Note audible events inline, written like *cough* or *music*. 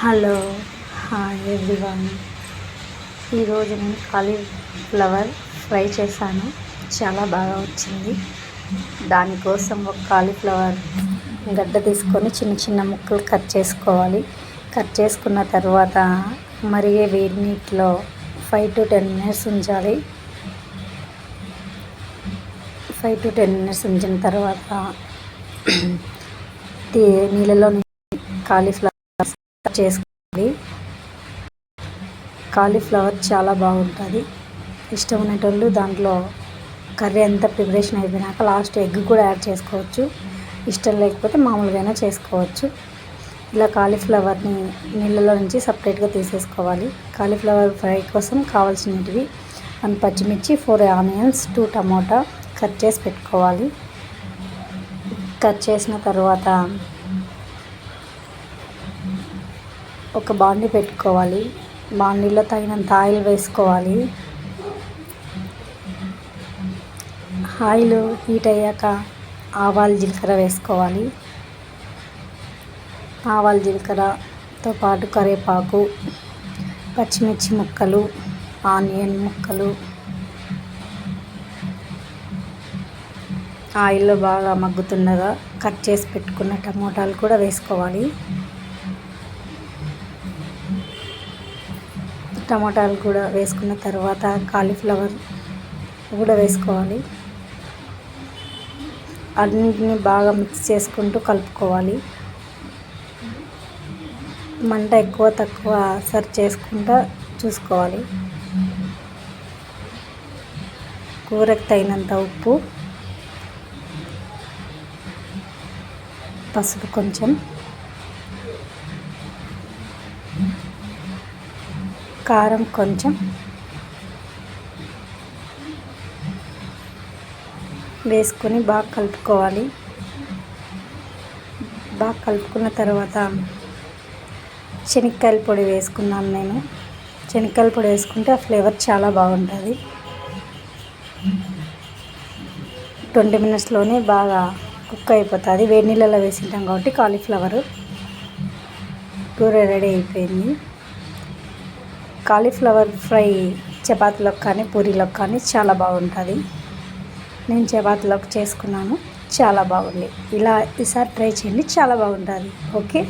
Hello hi everyone. ఈరోజు నేను cauliflower fry చేశాను. చాలా బాగా వచ్చింది. దానికోసం ఒక కాలీఫ్లవర్ గడ్డ తీసుకొని చిన్న చిన్న ముక్కలు కట్ చేసుకోవాలి. కట్ చేసుకున్న తర్వాత మరిగే వేడి నీటిలో ఫైవ్ టు టెన్ మినిట్స్ ఉంచాలి. ఫైవ్ టు టెన్ మినిట్స్ ఉంచిన తర్వాత *clears throat* నీళ్ళలో కాలీఫ్లవర్ చేసుకోండి చేసుకోవాలి కాలీఫ్లవర్ చాలా బాగుంటుంది. ఇష్టం ఉండేటోళ్ళు దాంట్లో కర్రీ అంతా ప్రిపరేషన్ అయిపోయినాక లాస్ట్ ఎగ్ కూడా యాడ్ చేసుకోవచ్చు. ఇష్టం లేకపోతే మామూలుగా చేసుకోవచ్చు. ఇలా కాలీఫ్లవర్ని నీళ్ళలో నుంచి సపరేట్గా తీసేసుకోవాలి. కాలీఫ్లవర్ ఫ్రై కోసం కావాల్సినవి వన్ పచ్చిమిర్చి four onions two tomato cut చేసి పెట్టుకోవాలి. కట్ చేసిన తర్వాత ఒక బాండి పెట్టుకోవాలి. బాండీలో తగినంత ఆయిల్ వేసుకోవాలి. ఆయిల్ హీట్ అయ్యాక ఆవాలు జీలకర్ర వేసుకోవాలి. ఆవాలు జీలకర్రతో పాటు కరివేపాకు పచ్చిమిర్చి ముక్కలు ఆనియన్ ముక్కలు. ఆయిల్లో బాగా మగ్గుతుండగా కట్ చేసి పెట్టుకున్న టమోటాలు కూడా వేసుకోవాలి. టమాటాలు కూడా వేసుకున్న తర్వాత కాలీఫ్లవర్ కూడా వేసుకోవాలి. అన్నింటినీ బాగా మిక్స్ చేసుకుంటూ కలుపుకోవాలి. మంట ఎక్కువ తక్కువ సర్వ్ చేసుకుంటూ చూసుకోవాలి. కూరకు తగినంత ఉప్పు పసుపు కొంచెం కారం కొంచెం. వేసుకొని బాగా కలుపుకోవాలి. బాగా కలుపుకున్న తర్వాత శనక్కాయల పొడి వేసుకున్నాను నేను. శనక్కాయల పొడి వేసుకుంటే ఆ ఫ్లేవర్ చాలా బాగుంటుంది. ట్వంటీ మినిట్స్లోనే బాగా కుక్ అయిపోతుంది. వేడి నీళ్ళలో వేసింటాం కాబట్టి కాలీఫ్లవరు. కూర రెడీ అయిపోయింది. కాలీఫ్లవర్ ఫ్రై చపాతీలోకి కానీ పూరీలోకి కానీ చాలా బాగుంటుంది. నేను చపాతీలోకి చేసుకున్నాను. చాలా బాగుంది. ఇలా ఈసారి ట్రై చేయండి. చాలా బాగుంటుంది. ఓకే?